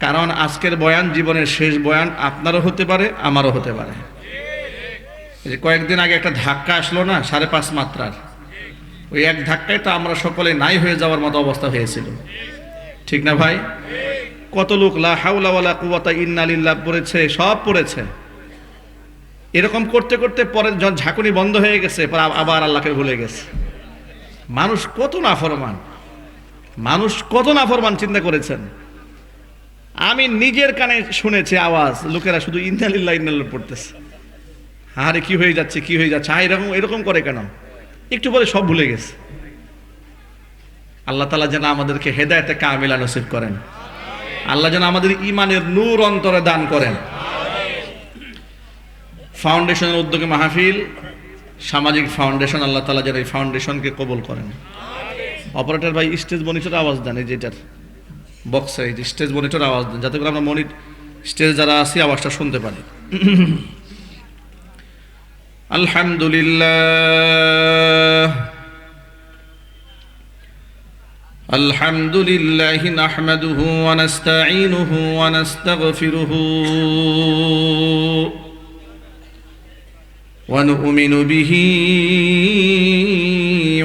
কারণ আজকের বয়ান জীবনের শেষ বয়ান আপনারও হতে পারে, আমারও হতে পারে। যে কয়েকদিন আগে একটা ধাক্কা আসলো না, সাড়ে পাঁচ মাত্রার। ওই এক ধাক্কায় তো আমরা সকলে নাই হয়ে যাওয়ার মতো অবস্থা হয়েছিল। ঠিক না ভাই? কত লোক লা হাউলা ওয়ালা কুওয়াতা ইন্না লিল্লাহ পড়েছে, সব পড়েছে। এরকম করতে করতে পরে ঝাঁকুনি বন্ধ হয়ে গেছে আবার আল্লাহকে ভুলে গেছে। মানুষ কত নাফরমান। মানুষ কত নাফরমান চিন্তা করেছেন। আমি নিজের কানে শুনেছি আওয়াজ। লোকেরা শুধু ইন্নালিল্লাহ ইন্নাল্লাহ পড়তেছে। আরে, কি হয়ে যাচ্ছে, কি হয়ে যাচ্ছে? হ্যাঁ এরকম এরকম করে কেন? একটু পরে সব ভুলে গেছে। আল্লাহ তালা যেন আমাদেরকে হেদায়তে কামিলা নসিব করেন। আল্লাহ যেন আমাদের ইমানের নূর অন্তরে দান করেন। ফাউন্ডেশনের উদ্যোগে মাহফিল, সামাজিক ফাউন্ডেশন, আল্লাহ তালা যেন এই ফাউন্ডেশনকে কবল করেন। অপারেটর ভাই, স্টেজ মনিটর আওয়াজ দেন, এই যেটার বক্সে এই যে স্টেজ মনিটর আওয়াজ দেন যাতে করে আমরা মনিট স্টেজ যারা আছি আওয়াজটা শুনতে পারি আলহামদুলিল্লাহ الحمد لله نحمده ونستعينه ونستغفره ونؤمن به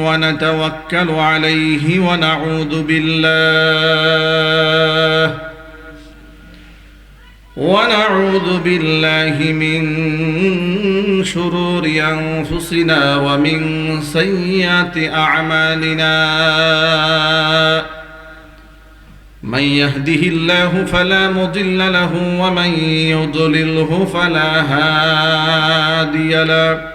ونتوكل عليه ونعوذ بالله. ونعوذ بالله من شرور أنفسنا ومن سيئات أعمالنا. من يهده الله فلا مضل له ومن يضلله فلا هادي له.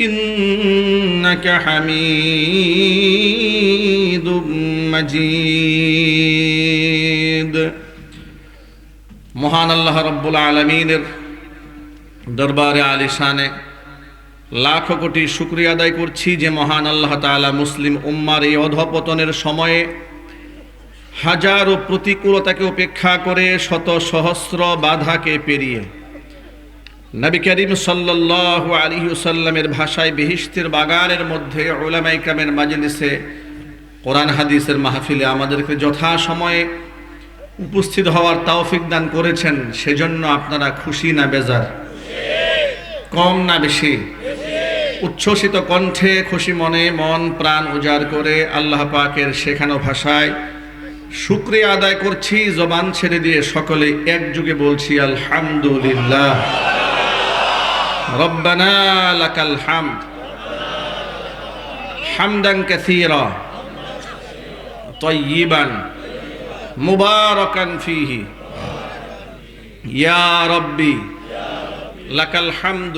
إنك حميد مجيد মহান আল্লাহ রব্বুল আলমিনের দরবারে আলিশানে লাখো কোটি শুক্রিয়া আদায় করছি যে মহান আল্লাহ তাআলা মুসলিম উম্মার এই অধপতনের সময়ে হাজারো প্রতিকূলতাকে উপেক্ষা করে শত সহস্র বাধাকে পেরিয়ে নবী করিম আলাইহি সাল্লামের ভাষায় বেহিস্তের বাগানের মধ্যে ওলামাই কামের মাজলিসে কোরআন হাদিসের মাহফিলে আমাদেরকে যথা সময়ে উপস্থিত হওয়ার তৌফিক দান করেছেন, সেজন্য আপনারা খুশি না বেজার? কম না বেশি? উচ্ছ্বসিত কণ্ঠে খুশি মনে, মন, প্রাণ উজাড় করে আল্লাহ পাকের শেখানো ভাষায় শুক্রিয়া আদায় করছি, জবান ছেড়ে দিয়ে সকলে একযোগে বলছি, আলহামদুলিল্লাহ। রব্বানা লাকাল হামদ হামদান কাসীরা طيبا مباركا فيه يا ربي لك الحمد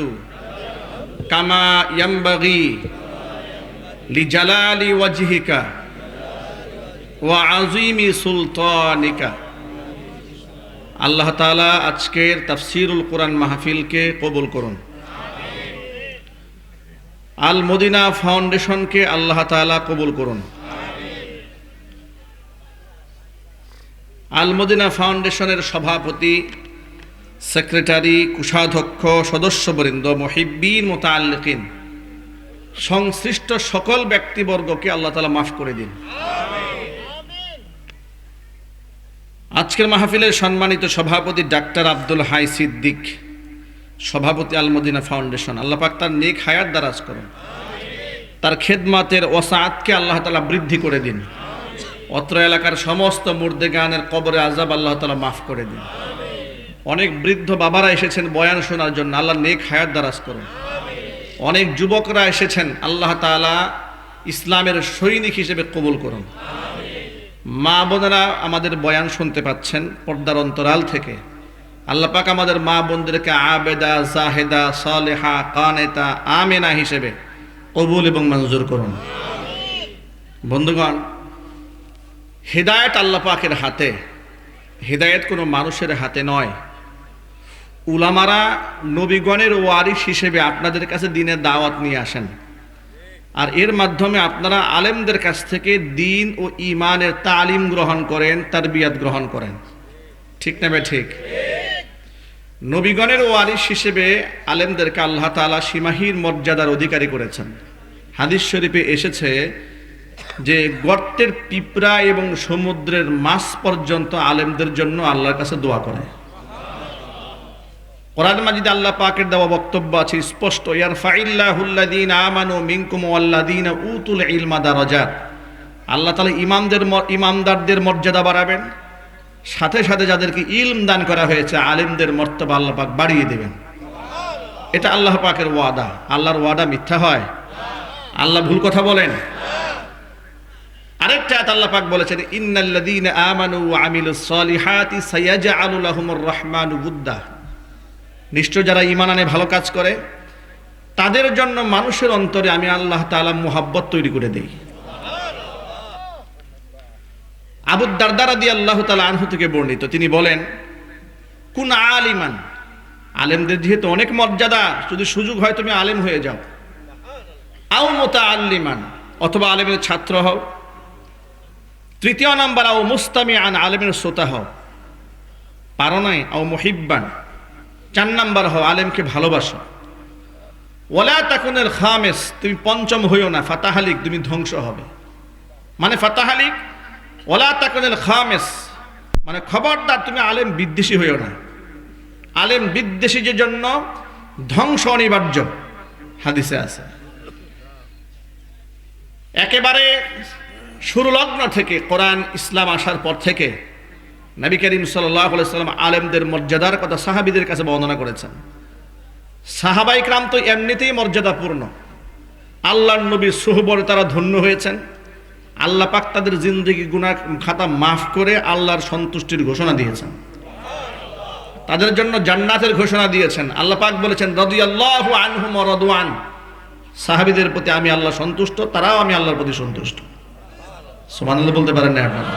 كما ينبغي لجلال وجهك وعظيم سلطانك আল্লাহ তাআলা আজকের তাফসিরুল কোরআন মাহফিলকে কবুল করুন আল মদিনা ফাউন্ডেশনকে আল্লাহ তাআলা কবুল করুন। আল মদিনা ফাউন্ডেশনের সভাপতি, সেক্রেটারি, কুষাধ্যক্ষ, সদস্যবৃন্দ, মহিব্বিন মোতাল্লিকিন সংশ্লিষ্ট সকল ব্যক্তিবর্গকে আল্লাহ তালা মাফ করে দিন। আজকের মাহফিলের সম্মানিত সভাপতি ডাক্তার আব্দুল হাই সিদ্দিক। সভাপতি আলমদিনা ফাউন্ডেশন। আল্লাহ পাক তার নেক হায়াত দারাজ করুন। তার খেদমাতের ওসাতকে আল্লাহ তালা বৃদ্ধি করে দিন। অত্র এলাকার সমস্ত মুর্দে গানের কবরে আজাব আল্লাহ তালা মাফ করে দিন। অনেক বৃদ্ধ বাবারা এসেছেন বয়ান শোনার জন্য। আল্লাহ নেক হায়াত দারাজ করুন। অনেক যুবকরা এসেছেন আল্লাহ তালা ইসলামের সৈনিক হিসেবে কবুল করুন। মা বোনেরা আমাদের বয়ান শুনতে পাচ্ছেন পর্দার অন্তরাল থেকে। আল্লাহ পাক আমাদের মা বোনদেরকে আবেদা জাহেদা সালেহা, কানেতা, আমেনা হিসেবে কবুল এবং মঞ্জুর করুন। বন্ধুগণ, হেদায়েত আল্লাহ পাকের হাতে, হেদায়েত কোনো মানুষের হাতে নয়। উলামারা নবীগণের ওয়ারিস হিসেবে আপনাদের কাছে দিনের দাওয়াত নিয়ে আসেন। আর এর মাধ্যমে আপনারা আলেমদের কাছ থেকে দিন ও ইমানের তালিম গ্রহণ করেন তার বিয়াদ গ্রহণ করেন। ঠিক না ঠিক? নবীগণের ওয়ারিস হিসেবে আলেমদেরকে আল্লাহ তালা সীমাহীন মর্যাদার অধিকারী করেছেন। হাদিস শরীফে এসেছে যে গর্তের পিঁপড়া এবং সমুদ্রের মাছ পর্যন্ত আলেমদের জন্য আল্লাহর কাছে দোয়া করে। কোরআন মাজিদে আল্লাহ পাকের দেওয়া বক্তব্য আছে, স্পষ্ট ইয়ার ফাইল্লাহুল্লাদিন আমানু মিনকুম আল্লাদিন উতুল ইলমা দারাজাত। আল্লাহ তাআলা ইমামদের ইমামদারদের মর্যাদা বাড়াবেন। সাথে সাথে যাদেরকে ইলম দান করা হয়েছে, আলিমদের মর্তবা আল্লাহ পাক বাড়িয়ে দেবেন। এটা আল্লাহ পাকের ওয়াদা। আল্লাহর ওয়াদা মিথ্যা হয়? আল্লাহ ভুল কথা বলেন? আরেকটা আয়াত আল্লাহ পাক বলেছেন, ইন্নাল্লাযীনা আমানু ওয়া আমিলুস সলিহাতি সায়াজআলু লাহুমুর রহমানু বুদ্দা। নিশ্চয় যারা ঈমান আনে, ভালো কাজ করে, তাদের জন্য মানুষের অন্তরে আমি আল্লাহ তাআলা মুহাব্বত তৈরি করে দেই। আবু দারদা রাদিয়াল্লাহু তাআলা আনহু থেকে বর্ণিত। তিনি বলেন, কোন আলিমান? আলেমদের যেহেতু অনেক মর্যাদা যদি সুযোগ হয় তুমি আলেম হয়ে যাও। আও মোতা আল্লিমান অথবা আলেমের ছাত্র হও। তৃতীয় নাম্বার, আও মুস্তামি আন আলেমের শ্রোতা হও। পারো নাই, আও মহিব্বান, চার নাম্বার, হও আলেমকে ভালোবাসো। ওলা তাকুনের খামেস, তুমি পঞ্চম হইও না, ফাতাহালিক, তুমি ধ্বংস হবে। মানে ফাতাহালিক? ওলা তাকুনের খামেস। মানে খবরদার, তুমি আলেম বিদ্বেষী হইও না। আলেম বিদ্বেষীদের জন্য ধ্বংস অনিবার্য, হাদিসে আছে। একেবারে শুরুলগ্ন থেকে কোরআন, ইসলাম আসার পর থেকে নবী করিম সাল্লাম আলেমদের মর্যাদার কথা সাহাবিদের কাছে বর্ণনা করেছেন। সাহাবাই ক্রাম তো এমনিতেই মর্যাদাপূর্ণ। আল্লাহর নবী সুহবরে তারা ধন্য হয়েছেন। আল্লাহ পাক তাদের জিন্দগি গুণা খাতা মাফ করে আল্লাহর সন্তুষ্টির ঘোষণা দিয়েছেন। তাদের জন্য জান্নাতের ঘোষণা দিয়েছেন। আল্লাহ পাক বলেছেন, রদিয়াল্লাহু আনহুম রদওয়ান সাহাবিদের প্রতি আমি আল্লাহ সন্তুষ্ট, তারাও আমি আল্লাহর প্রতি সন্তুষ্ট। সুবহানাল্লাহ বলতে পারেন না আপনারা।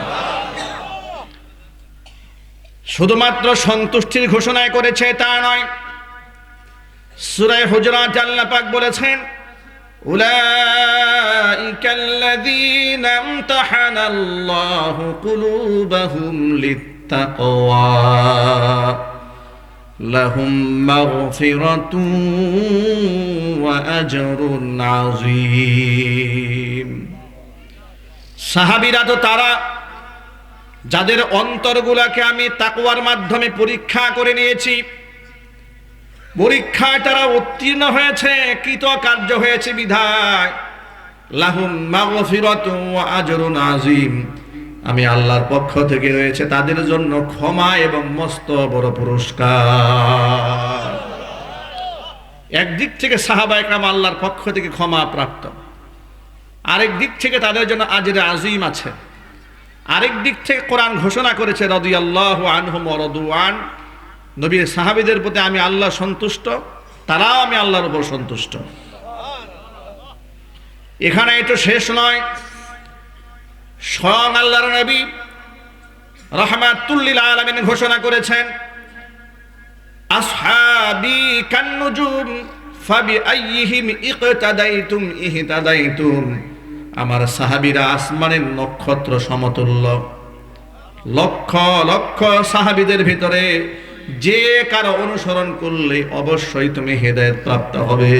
শুধুমাত্র সন্তুষ্টির ঘোষণায় করেছে তা নয় সূরায়ে হুজরাত আল্লাহ পাক বলেছেন أولئك الذين امتحن الله قلوبهم للتقوى لهم مغفرة وأجر عظيم সাহাবিরা তো তারা যাদের অন্তরগুলাকে আমি তাকওয়ার মাধ্যমে পরীক্ষা করে নিয়েছি পরীক্ষায় তারা উত্তীর্ণ হয়েছে কৃতকার্য হয়েছে বিধায় লাহুম আজরুন আমি আল্লাহর পক্ষ থেকে রয়েছে তাদের জন্য ক্ষমা এবং মস্ত বড় পুরস্কার। একদিক থেকে সাহাবা একরাম আল্লাহর পক্ষ থেকে ক্ষমা প্রাপ্ত। আরেক দিক থেকে তাদের জন্য আজের আজিম আছে। আরেক দিক থেকে কোরআন ঘোষণা করেছে রদি আল্লাহ আনহুম রদুয়ান নবীর সাহাবিদের প্রতি আমি আল্লাহ সন্তুষ্ট, তারাও আমি আল্লাহর উপর সন্তুষ্ট। এখানে এটা শেষ নয়। স্বয়ং আল্লাহর নবী রহমাতুল্লিল আলমিন ঘোষণা করেছেন, আসহাবি কান্নুজুম ফাবি আইহিম ইকতাদাইতুম ইহতাদাইতুম। আমার সাহাবীরা আসমানের নক্ষত্র সমতুল্য। লক্ষ লক্ষ সাহাবীদের ভিতরে যে কারও অনুসরণ করলে অবশ্যই তুমি হেদায়েত প্রাপ্ত হবে।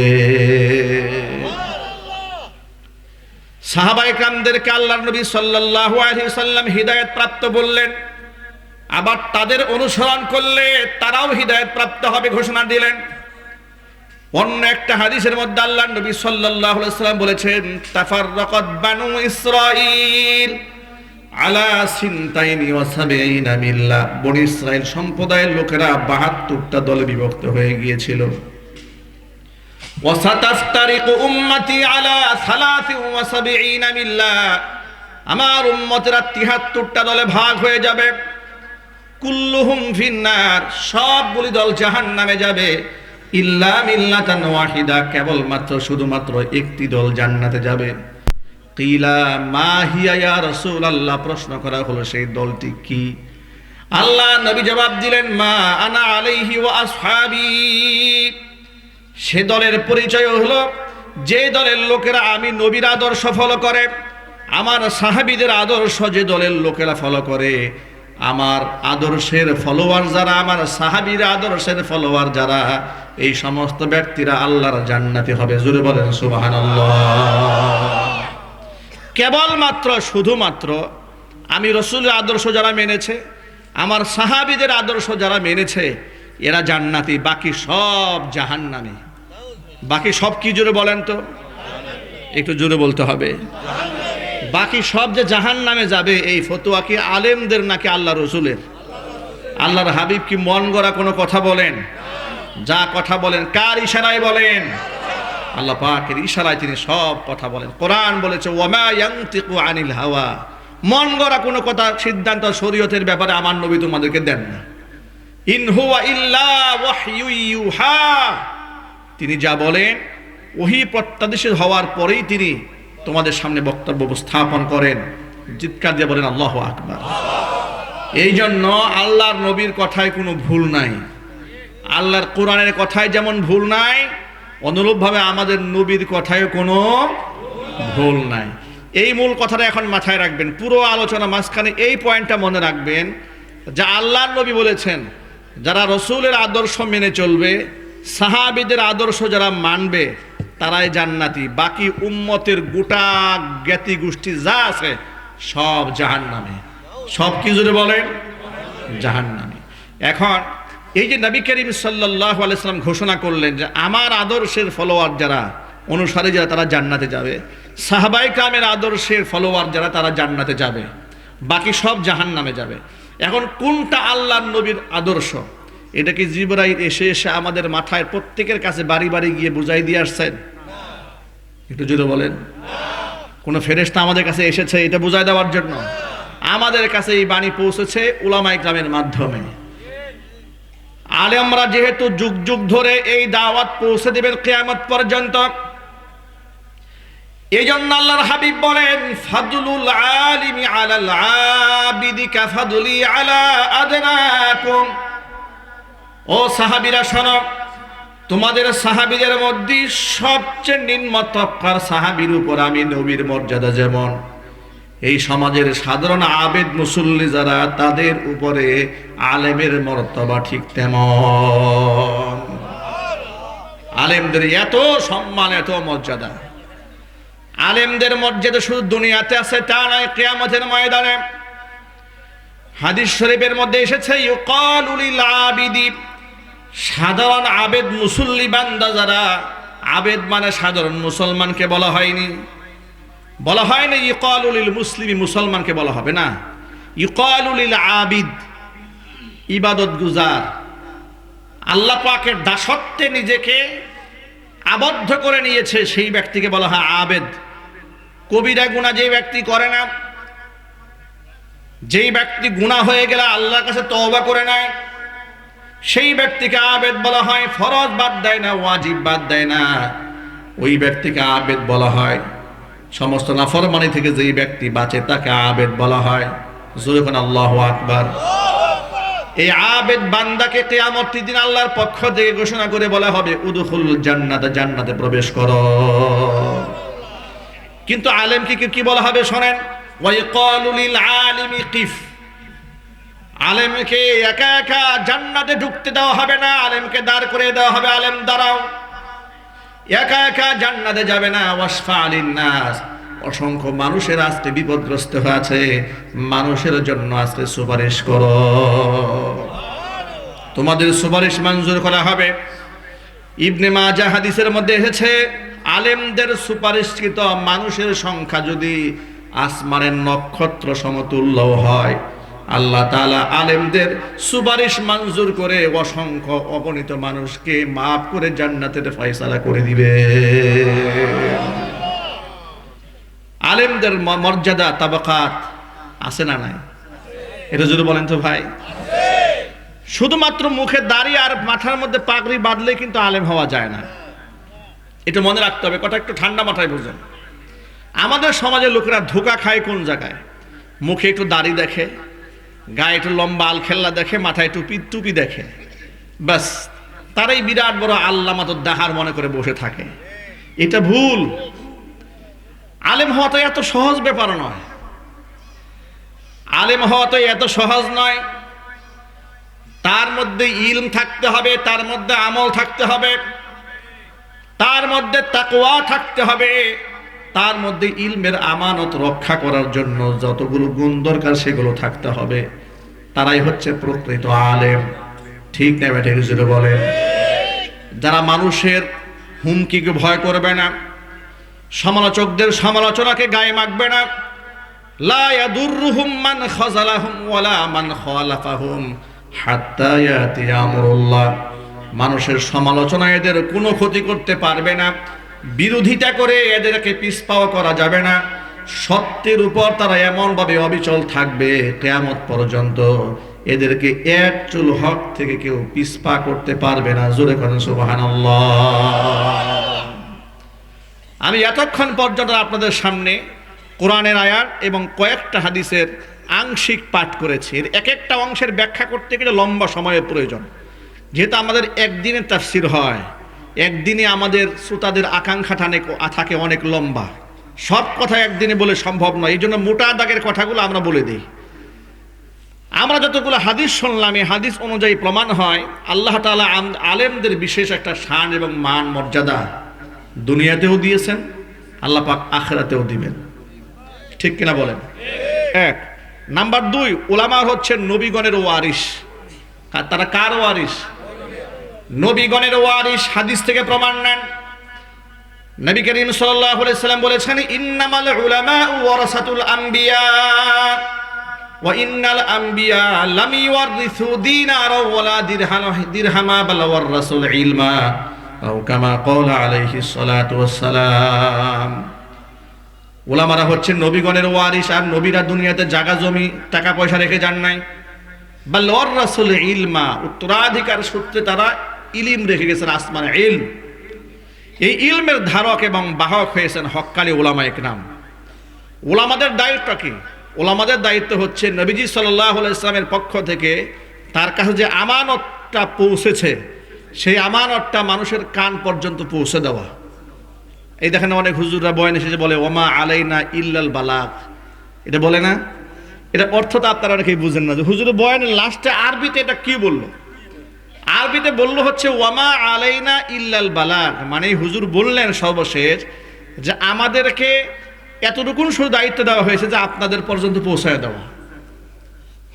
সাহাবাই কামদেরকে আল্লাহ নবী আলাইহি সাল্লাম হিদায়াত প্রাপ্ত বললেন। আবার তাদের অনুসরণ করলে তারাও হিদায়াত প্রাপ্ত হবে ঘোষণা দিলেন। অন্য একটা হাদিসের মধ্যে আল্লাহ নবী আলাইহি সাল্লাম বলেছেন, তাফাররাকাত বানু ইসরাঈল আলা সিনতাইনি ওয়া সাবঈনা মিল্লা। বনি ইসরাইল সম্প্রদায়ের লোকেরা 72টা দলে বিভক্ত হয়ে গিয়েছিল। وستفترق উম্মতি আলা সালাসি ওয়া সাবঈনা মিল্লা আমার উম্মতেরা 73টা দলে ভাগ হয়ে যাবে কুল্লুহুম ফিন্নার সবগুলি দল জাহান্নামে যাবে ইল্লা মিল্লাতান ওয়াহিদা কেবলমাত্র শুধুমাত্র একটি দল জান্নাতে যাবে কিলা মা হিয়া ইয়া রাসূলুল্লাহ প্রশ্ন করা হলো সেই দলটি কি আল্লাহ নবী জবাব দিলেন মা আনা আলাইহি ওয়া আসহাবী সে দলের পরিচয় হলো, যে দলের লোকেরা আমি নবীর আদর্শ ফলো করে, আমার সাহাবিদের আদর্শ যে দলের লোকেরা ফলো করে, আমার আদর্শের ফলোয়ার যারা, আমার সাহাবির আদর্শের ফলোয়ার যারা, এই সমস্ত ব্যক্তিরা আল্লাহর জান্নাতি হবে। জুড়ে বলেন সুবাহান কেবলমাত্র, শুধুমাত্র আমি রসুলের আদর্শ যারা মেনেছে, আমার সাহাবিদের আদর্শ যারা মেনেছে, এরা জান্নাতি, বাকি সব জাহান্নামী। বাকি সব কি জোরে বলেন তো? একটু জোরে বলতে হবে। বাকি সব যে জাহান নামে যাবে, এই ফতোয়া কি আলেমদের নাকি আল্লাহ রসুলের? আল্লাহর হাবিব কি মন গড়া কোনো কথা বলেন? যা কথা বলেন, কার ইশারায় বলেন? আল্লাহ পাকের ইশারায় তিনি সব কথা বলেন। কোরআন বলেছে আনিল হাওয়া। মন গড়া কোনো কথা, সিদ্ধান্ত, শরীয়তের ব্যাপারে আমার নবী তোমাদেরকে দেন না। ইন হুয়া ইল্লা ওয়াহয়ু ইউহা। তিনি যা বলেন ওহি প্রত্যাদেশিত হওয়ার পরেই তিনি তোমাদের সামনে বক্তব্য উপস্থাপন করেন। চিৎকার দিয়ে বলেন, আল্লাহ আকবার। এই জন্য আল্লাহর নবীর কথায় কোনো ভুল নাই। আল্লাহর কোরআনের কথায় যেমন ভুল নাই, অনুরূপভাবে আমাদের নবীর কথায় কোনো ভুল নাই। এই মূল কথাটা এখন মাথায় রাখবেন। পুরো আলোচনা মাঝখানে এই পয়েন্টটা মনে রাখবেন, যা আল্লাহর নবী বলেছেন, যারা রসুলের আদর্শ মেনে চলবে সাহাবিদের আদর্শ যারা মানবে, তারাই জান্নাতি। বাকি উম্মতের গোটা জ্ঞাতি গোষ্ঠী যা আছে, সব জাহান নামে সব কি জুড়ে বলেন? জাহান নামে এখন, এই যে নবী করিম আলাইসালাম ঘোষণা করলেন যে, আমার আদর্শের ফলোয়ার যারা, অনুসারে যারা, তারা জান্নাতে যাবে। সাহাবাই কামের আদর্শের ফলোয়ার যারা, তারা জান্নাতে যাবে। বাকি সব জাহান নামে যাবে। এখন কোনটা আল্লাহ নবীর আদর্শ? এটা কি জিবরাই এসে এসে আমাদের মাথায় প্রত্যেকের কাছে বাড়ি বাড়ি গিয়ে বুঝাই দিয়ে আসছেন। একটু জুড়ে বলেন। কোন ফেরেস্তা আমাদের কাছে এসেছে, এটা বুঝাই দেওয়ার জন্য। আমাদের কাছে এই বাণী পৌঁছেছে উলামাই গ্রামের মাধ্যমে। আলেমরা যেহেতু যুগ যুগ ধরে এই দাওয়াত পৌঁছে দেবেন কেয়ামত পর্যন্ত এই জন্য আল্লাহর হাবিব বলেন, ফাদুলুল আলিমি আলাল আবিদি কাফাদুলি আলা আদনাকুম। ও সাহাবিরা, শোনো। তোমাদের সাহাবিদের মধ্যে সবচেয়ে নিম্ন তফকার সাহাবির উপর আমি নবীর মর্যাদা যেমন। এই সমাজের সাধারণ আবেদ মুসল্লি যারা, তাদের উপরে আলেমের মর্তবা ঠিক তেমন। আলেমদের এত সম্মান, এত মর্যাদা। আলেমদের মর্যাদা শুধু দুনিয়াতে আছে, তা নয়, কেয়ামতের ময়দানে। হাদিস শরীফের মধ্যে এসেছে, ইউকালুলিল আবিদি সাধারণ আবেদ মুসল্লি বান্দা যারা, আবেদ মানে সাধারণ মুসলমানকে বলা হয়নি। বলা হয় না ইকালুলিল মুসলিমি মুসলমানকে বলা হবে না। ইকালুলিল আবিদ, ইবাদত গুজার। আল্লাহ পাকের দাসত্বে নিজেকে আবদ্ধ করে নিয়েছে সেই ব্যক্তিকে বলা হয় আবেদ। কবিরা গুণা যে ব্যক্তি করে না, যেই ব্যক্তি গুণা হয়ে গেলে আল্লাহর কাছে তওবা করে নেয় সেই ব্যক্তিকে আবেদ বলা হয়, ফরজ বাদ দেয় না, ওয়াজিব বাদ দেয় না। ওই ব্যক্তিকে আবেদ বলা হয়। সমস্ত নাফরমানি থেকে যেই ব্যক্তি বাঁচে, তাকে আবেদ বলা হয়। জোরেখন আল্লাহ আকবার। এই আবেদ বান্দাকে কেয়ামতের দিন আল্লাহর পক্ষ থেকে ঘোষণা করে বলা হবে, উদুখুল জান্নাতে জান্নাতে প্রবেশ করো। কিন্তু আলেমকে কি- বলা হবে শোনেন? ওয়াইকালু লিল আলিমি কিফ। আলেমকে একা একা জান্নাতে ঢুকতে দেওয়া হবে না, আলেমকে দাঁড় করে দেওয়া হবে। আলেম, দাঁড়াও। একা একা জান্নাতে যাবে না। ওয়াসফা আলিন নাস অসংখ্য মানুষের আজকে বিপদগ্রস্ত হয়েছে। মানুষের জন্য আজকে সুপারিশ করো। তোমাদের সুপারিশ মঞ্জুর করা হবে। ইবনে মাজা হাদিসের মধ্যে এসেছে, আলেমদের সুপারিশকৃত মানুষের সংখ্যা যদি আসমানের নক্ষত্র সমতুল্য হয় আল্লাহ তালা আলেমদের সুপারিশ মঞ্জুর করে অসংখ্য অগণিত মানুষকে মাফ করে জান্নাতের ফয়সালা করে দিবে। আলেমদের মর্যাদা, তাবাকাত আছে না নাই? এটা যদি বলেন তো ভাই। শুধুমাত্র মুখে দাড়ি আর মাথার মধ্যে পাগড়ি বাঁধলে কিন্তু আলেম হওয়া যায় না। এটা মনে রাখতে হবে কথা একটু ঠান্ডা মাথায় বুঝেন। আমাদের সমাজের লোকেরা ধোকা খায় কোন জায়গায়? মুখে একটু দাড়ি দেখে গায়ে একটু লম্বা আলখেল্লা দেখে, মাথায় টুপি টুপি দেখে। ব্যাস, তারাই বিরাট বড় আল্লাহ মাতো দাহার মনে করে বসে থাকে। এটা ভুল। আলেম হওয়া তো এত সহজ ব্যাপার নয়। আলেম হওয়া তো এত সহজ নয়। তার মধ্যে ইলম থাকতে হবে, তার মধ্যে আমল থাকতে হবে, তার মধ্যে তাকওয়া থাকতে হবে। তার মধ্যে ইলমের আমানত রক্ষা করার জন্য যতগুলো গুণ দরকার সেগুলো থাকতে হবে। তারাই হচ্ছে প্রকৃত আলেম। ঠিক না ব্যাটে হিসেবে বলে যারা মানুষের হুমকিকে ভয় করবে না, সমালোচকদের সমালোচনাকে গায়ে মাখবে না মান মান মানুষের সমালোচনা এদের কোনো ক্ষতি করতে পারবে না। বিরোধিতা করে এদেরকে পিছপাও করা যাবে না। সত্যের উপর তারা এমনভাবে অবিচল থাকবে কেয়ামত পর্যন্ত। এদেরকে এক চুল হক থেকে কেউ পিছপা করতে পারবে না। জোরে করেন, সুবহানাল্লাহ। আমি এতক্ষণ পর্যন্ত আপনাদের সামনে কোরআনের আয়াত এবং কয়েকটা হাদিসের আংশিক পাঠ করেছি। এর এক একটা অংশের ব্যাখ্যা করতে গেলে লম্বা সময়ের প্রয়োজন। যেহেতু আমাদের একদিনের তাফসির হয় একদিনে আমাদের শ্রোতাদের আকাঙ্ক্ষা থাকে অনেক লম্বা। সব কথা একদিনে বলে সম্ভব নয়, এই জন্য মোটা দাগের কথাগুলো আমরা বলে দিই। আমরা যতগুলো হাদিস শুনলাম, এই হাদিস অনুযায়ী প্রমাণ হয়, আল্লাহ আম- আলেমদের বিশেষ একটা শান এবং মান, মর্যাদা দুনিয়াতেও দিয়েছেন, আল্লাহ পাক আখেরাতেও দিবেন। ঠিক কিনা বলেন? এক। নাম্বার দুই, ওলামার হচ্ছে নবীগণের ওয়ারিস তারা কার ওয়ারিস নবীগণের ওয়ারিস হাদিস থেকে প্রমাণ নেন। নবী করিম সাল্লাল্লাহু আলাইহি সাল্লাম বলেছেন, ইন্নামাল উলামা ওয়ারাসাতুল আম্বিয়া ওয়া ইন্নাল আম্বিয়া লাম ইওয়ারিসু দিনারা ওয়ালা দিরহামা দিরহামা, বাল ওয়ারাসুল ইলমা, আও কামা ক্বালা আলাইহিস সালাতু ওয়াস সালাম ওলামারা হচ্ছে নবীগণের ওয়ারিস আর নবীরা দুনিয়াতে জায়গা জমি, টাকা পয়সা রেখে যান নাই। বা লর রাসুল ইলমা, উত্তরাধিকার সূত্রে তারা ইলিম রেখে গেছেন আসমানে ইলম। এই ইলমের ধারক এবং বাহক হয়েছেন হক্কালি ওলামা একরাম। ওলামাদের দায়িত্ব কি? ওলামাদের দায়িত্ব হচ্ছে নবীজি সাল্লাহ ইসলামের পক্ষ থেকে তার কাছে যে আমানতটা পৌঁছেছে, সেই আমানতটা মানুষের কান পর্যন্ত পৌঁছে দেওয়া। এই দেখেন অনেক হুজুররা বয়ন এসেছে, বলে, ওমা আলাইনা ইল্লাল বালাক এটা বলে না? এটা অর্থটা আপনারা অনেকেই বুঝেন না যে হুজুর বয়ানের লাস্টে আরবিতে এটা কি বলল? আরবিতে বলল হচ্ছে, ওয়ামা আলাইনা ইল্লাল বালাক মানে হুজুর বললেন সর্বশেষ যে আমাদেরকে এতটুকুন শুধু দায়িত্ব দেওয়া হয়েছে যে আপনাদের পর্যন্ত পৌঁছায় দেওয়া।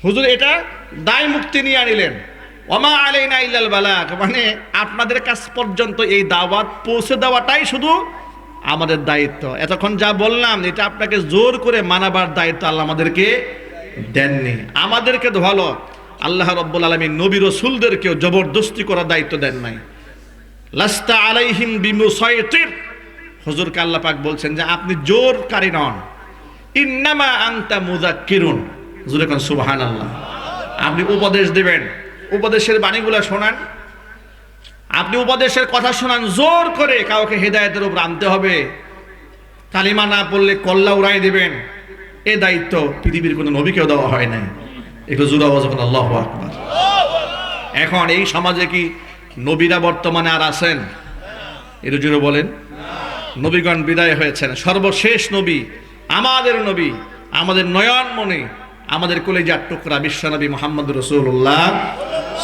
হুজুর, এটা দায় মুক্তি নিয়ে আনিলেন। ওমা আলাইনা ইল্লাল বালাগ মানে আপনাদের কাছ পর্যন্ত এই দাওয়াত পৌঁছে দেওয়াটাই শুধু আমাদের দায়িত্ব। এতক্ষণ যা বললাম, এটা আপনাকে জোর করে মানাবার দায়িত্ব আল্লাহ আমাদেরকে দেননি। আমাদেরকে ভালো আল্লাহ রব্বুল আলমী নবী রসুলদেরকেও জবরদস্তি করার দায়িত্ব দেন নাই। লাস্তা আলাইহিম বিমুসাইতির। হুজুরকে আল্লাহ পাক বলছেন যে, আপনি জোর জোরকারী নন। ইন্নামা আনতা মুজাক্কিরুন হুজুরে কোন, সুবহানাল্লাহ। আপনি উপদেশ দিবেন। উপদেশের বাণীগুলো শোনান। আপনি উপদেশের কথা শোনান, জোর করে কাউকে হেদায়েতের উপর আনতে হবে। কালিমা না পড়লে কল্লা উড়াই দেবেন। এ দায়িত্ব পৃথিবীর কোনো নবীকেও দেওয়া হয় নাই। একটু জুড়া বলছেন আল্লাহ আকবার। এখন এই সমাজে কি নবীরা বর্তমানে আর আছেন? একটু জুড়ে বলেন। নবীগণ বিদায় হয়েছেন। সর্বশেষ নবী, আমাদের নবী, আমাদের নয়ন মনে আমাদের কোলে কলেজার টুকরা বিশ্বনবী মোহাম্মদ রসুল্লাহ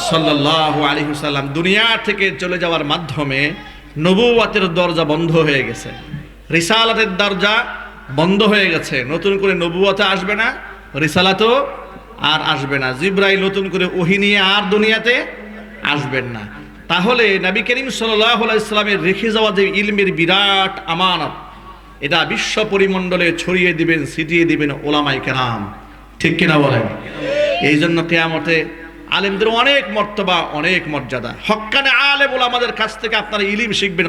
সাল্লাহ আলী সাল্লাম দুনিয়া থেকে চলে যাওয়ার মাধ্যমে নবুয়াতের দরজা বন্ধ হয়ে গেছে। রিসালাতের দরজা বন্ধ হয়ে গেছে। নতুন করে নবুয়াতে আসবে না, রিসালাতও আর আসবে না। জিব্রাইল নতুন করে ওহি নিয়ে আর দুনিয়াতে আসবেন না। তাহলে নবী করিম সাল্লাহ ইসলামের রেখে যাওয়া যে ইলমের বিরাট আমানত, এটা বিশ্ব পরিমণ্ডলে ছড়িয়ে দিবেন, ছিটিয়ে দিবেন ওলামাই কেরাম। ঠিক কিনা বলেন? এই জন্য কেয়ামতে আলেমদের অনেক মর্তবা, অনেক মর্যাদা। হক্কানে আলেম ওলামাদের কাছ থেকে আপনারা ইলিম শিখবেন